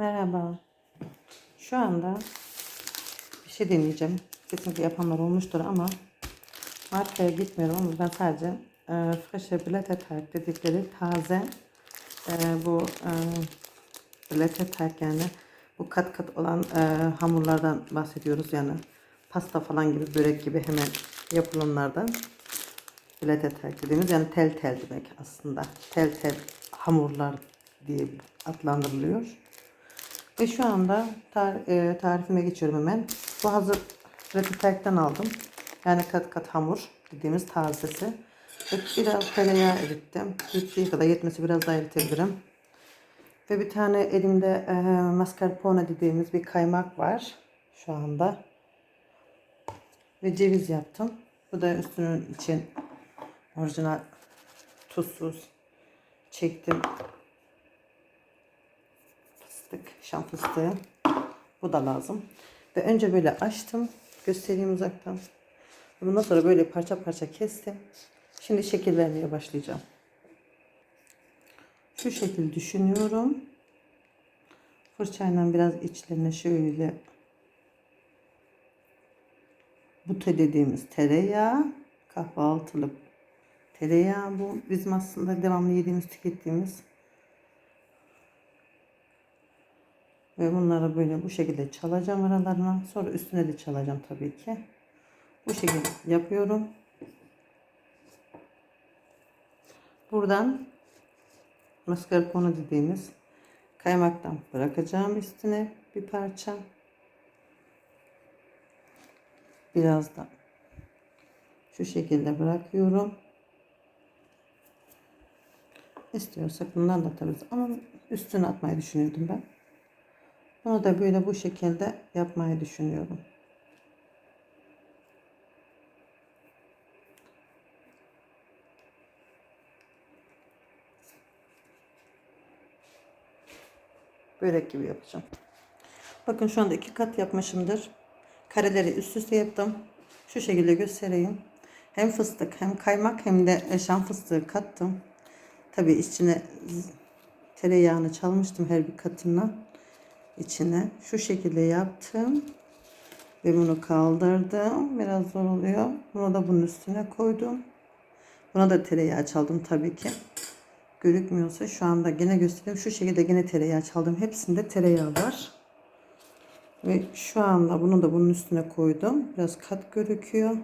Merhaba. Şu anda bir şey deneyeceğim. Kesinlikle yapanlar olmuştur ama markaya gitmiyorum ama ben sadece e, Fresher Blätterteig dedikleri taze e, bu e, Blätterteig yani bu kat kat olan e, hamurlardan bahsediyoruz yani pasta falan gibi börek gibi hemen yapılanlardan Blätterteig dediğimiz yani tel tel demek aslında tel tel hamurlar diye adlandırılıyor. Ve şu anda tar- e, tarifime geçiyorum hemen. Bu hazır Blätterteig'den aldım. Yani kat kat hamur dediğimiz tazesi. Ve biraz tereyağı erittim. Yettiği kadar yetmesi biraz daha eritebilirim. Ve bir tane elimde e, mascarpone dediğimiz bir kaymak var. Şu anda. Ve ceviz yaptım. Bu da üstünün için orijinal tuzsuz çektim fıstık, şam fıstığı. Bu da lazım. Ve önce böyle açtım. Göstereyim uzaktan. Bundan sonra böyle parça parça kestim. Şimdi şekil vermeye başlayacağım. Şu şekil düşünüyorum. Fırçayla biraz içlerine şöyle bute dediğimiz tereyağı, kahvaltılık tereyağı bu. Bizim aslında devamlı yediğimiz, tükettiğimiz Ve bunları böyle bu şekilde çalacağım aralarına. Sonra üstüne de çalacağım tabii ki. Bu şekilde yapıyorum. Buradan mascarpone dediğimiz kaymaktan bırakacağım üstüne bir parça. Biraz da şu şekilde bırakıyorum. İstiyorsak bundan da atarız ama üstüne atmayı düşünüyordum ben. Bunu da böyle bu şekilde yapmayı düşünüyorum. Börek gibi yapacağım. Bakın şu anda iki kat yapmışımdır. Kareleri üst üste yaptım. Şu şekilde göstereyim. Hem fıstık hem kaymak hem de şam fıstığı kattım. Tabii içine tereyağını çalmıştım her bir katına içine. Şu şekilde yaptım ve bunu kaldırdım. Biraz zor oluyor. Bunu da bunun üstüne koydum. Buna da tereyağı çaldım tabii ki. Görükmüyorsa şu anda gene göstereyim. Şu şekilde gene tereyağı çaldım. Hepsinde tereyağı var. Ve şu anda bunu da bunun üstüne koydum. Biraz kat gözüküyor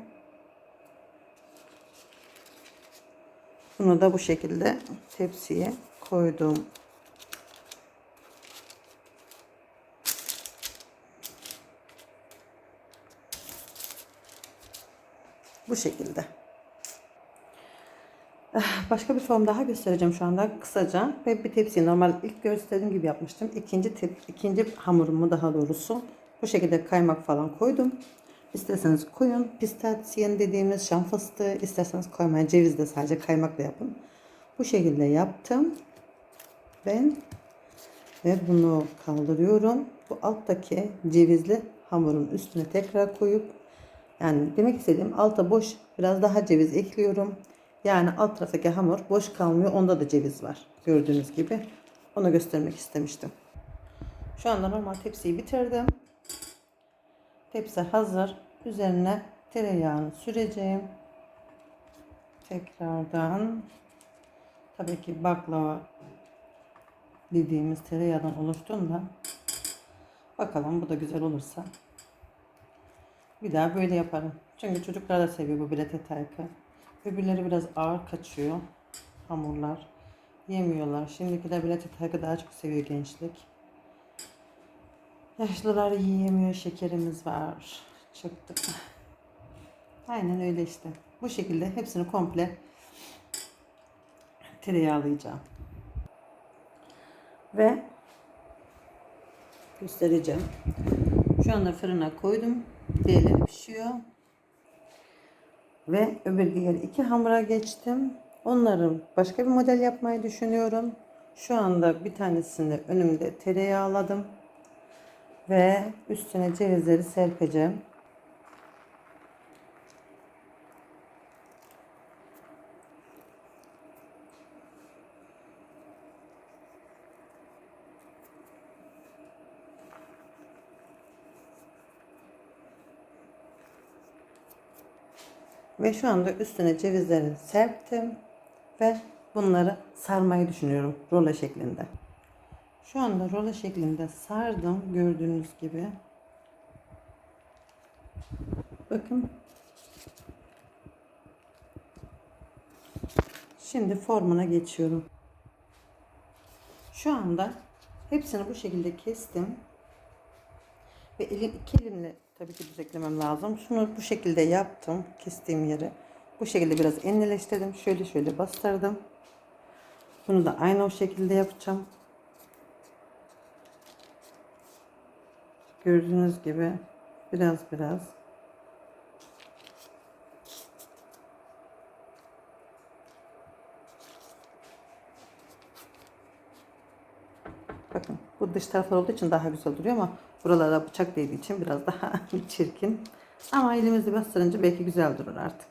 bunu da bu şekilde tepsiye koydum Bu şekilde. Ah, Başka bir form daha göstereceğim şu anda kısaca. Ve bir tepsiyi normal ilk gösterdiğim gibi yapmıştım. İkinci, tep ikinci hamurumu daha doğrusu bu şekilde kaymak falan koydum. İsterseniz koyun. Pistasyen dediğimiz şam fıstığı. isterseniz koymayın. Ceviz de sadece kaymakla yapın. Bu şekilde yaptım. Ben ve bunu kaldırıyorum. Bu alttaki cevizli hamurun üstüne tekrar koyup yani demek istediğim alta boş biraz daha ceviz ekliyorum. Yani alt taraftaki hamur boş kalmıyor. Onda da ceviz var. Gördüğünüz gibi. Onu göstermek istemiştim. Şu anda normal tepsiyi bitirdim. Tepsi hazır. Üzerine tereyağını süreceğim. Tekrardan tabii ki baklava dediğimiz tereyağdan oluştuğunda bakalım bu da güzel olursa bir daha böyle yaparım. Çünkü çocuklar da seviyor bu bilete taykı. Öbürleri biraz ağır kaçıyor. Hamurlar. Yemiyorlar. Şimdikiler bilete taykı daha çok seviyor gençlik. Yaşlılar yiyemiyor. Şekerimiz var. Çıktı. Aynen öyle işte. Bu şekilde hepsini komple tereyağlayacağım. Ve göstereceğim. Şu anda fırına koydum. Diğerleri pişiyor. Ve öbür diğer iki hamura geçtim. Onların başka bir model yapmayı düşünüyorum. Şu anda bir tanesini önümde tereyağladım. Ve üstüne cevizleri serpeceğim. Ve şu anda üstüne cevizleri serptim ve bunları sarmayı düşünüyorum rola şeklinde. Şu anda rola şeklinde sardım gördüğünüz gibi. Bakın. Şimdi formuna geçiyorum. Şu anda hepsini bu şekilde kestim. Ve elim, iki elimle tabii ki düzeklemem lazım. Şunu bu şekilde yaptım. Kestiğim yeri. Bu şekilde biraz enlileştirdim. Şöyle şöyle bastırdım. Bunu da aynı o şekilde yapacağım. Gördüğünüz gibi biraz biraz Bakın bu dış taraflar olduğu için daha güzel duruyor ama buralara bıçak değdiği için biraz daha çirkin. Ama elimizle bastırınca belki güzel durur artık.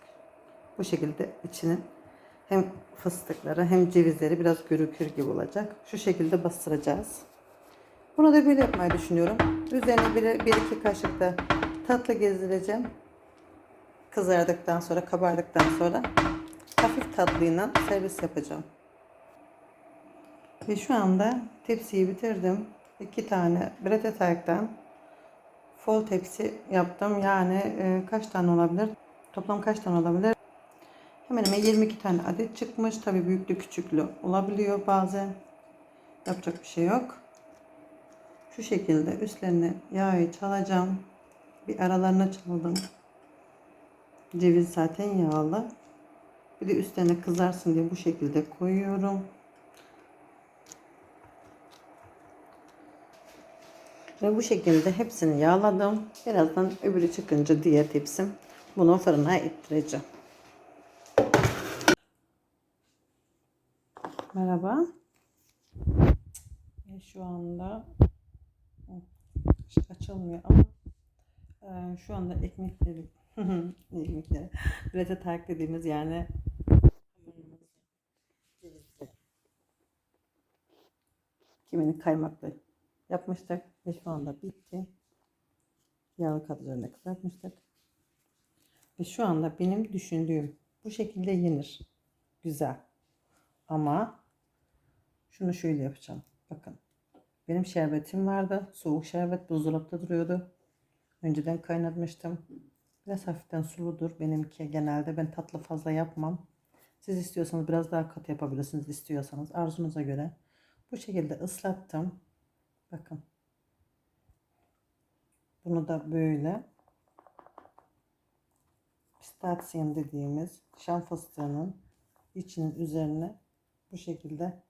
Bu şekilde içinin hem fıstıkları hem cevizleri biraz görükür gibi olacak. Şu şekilde bastıracağız. Bunu da böyle yapmayı düşünüyorum. Üzerine bir, bir iki kaşık da tatlı gezdireceğim. Kızardıktan sonra, kabardıktan sonra hafif tatlıyla servis yapacağım. Ve şu anda tepsiyi bitirdim. İki tane brete tayaktan fol tepsi yaptım. Yani e, kaç tane olabilir? Toplam kaç tane olabilir? Hemen hemen 22 tane adet çıkmış. Tabi büyüklü küçüklü olabiliyor bazen. Yapacak bir şey yok. Şu şekilde üstlerine yağı çalacağım. Bir aralarına çaldım. Ceviz zaten yağlı. Bir de üstlerine kızarsın diye bu şekilde koyuyorum. Ve bu şekilde hepsini yağladım. Birazdan öbürü çıkınca diğer tepsim bunu fırına ittireceğim. Merhaba. Ve şu anda açılmıyor ama e, şu anda ekmekleri ekmekleri brete tarak dediğimiz yani kimini kaymaklı yapmıştık ve şu anda bitti. Yağlı kat üzerine kızartmıştık. Ve şu anda benim düşündüğüm bu şekilde yenir. Güzel. Ama şunu şöyle yapacağım. Bakın. Benim şerbetim vardı. Soğuk şerbet buzdolapta duruyordu. Önceden kaynatmıştım. Biraz hafiften suludur benimki genelde. Ben tatlı fazla yapmam. Siz istiyorsanız biraz daha katı yapabilirsiniz istiyorsanız arzunuza göre. Bu şekilde ıslattım. Bakın. Bunu da böyle pistasyum dediğimiz şam fıstığının içinin üzerine bu şekilde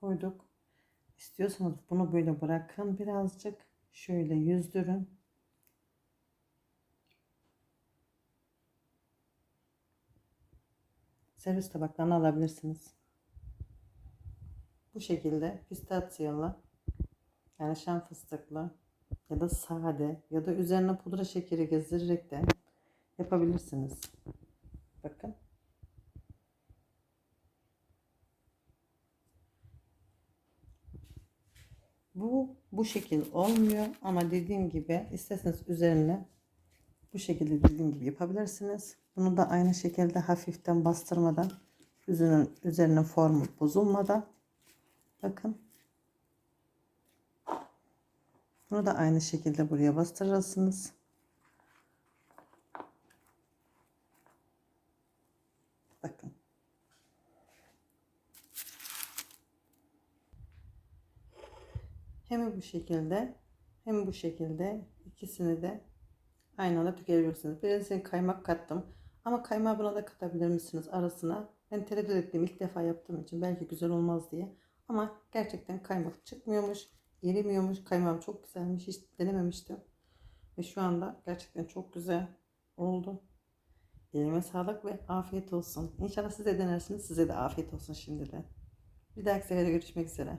koyduk. İstiyorsanız bunu böyle bırakın birazcık şöyle yüzdürün. Servis tabaklarına alabilirsiniz. Bu şekilde pistasyolu yani şam fıstıklı ya da sade ya da üzerine pudra şekeri gezdirerek de yapabilirsiniz. Bakın. Bu bu şekil olmuyor ama dediğim gibi isterseniz üzerine bu şekilde dediğim gibi yapabilirsiniz. Bunu da aynı şekilde hafiften bastırmadan üzerine, üzerine formu bozulmadan bakın bunu da aynı şekilde buraya bastırırsınız. Bakın. Hem bu şekilde hem bu şekilde ikisini de aynı anda tüketebilirsiniz. Birazcık kaymak kattım. Ama kaymağı buna da katabilir misiniz arasına? Ben tereddüt ettiğim ilk defa yaptığım için belki güzel olmaz diye. Ama gerçekten kaymak çıkmıyormuş. Erimiyormuş. Kaymağım çok güzelmiş. Hiç denememiştim. Ve şu anda gerçekten çok güzel oldu. Elime sağlık ve afiyet olsun. İnşallah siz de denersiniz. Size de afiyet olsun şimdiden. Bir dahaki sefere görüşmek üzere.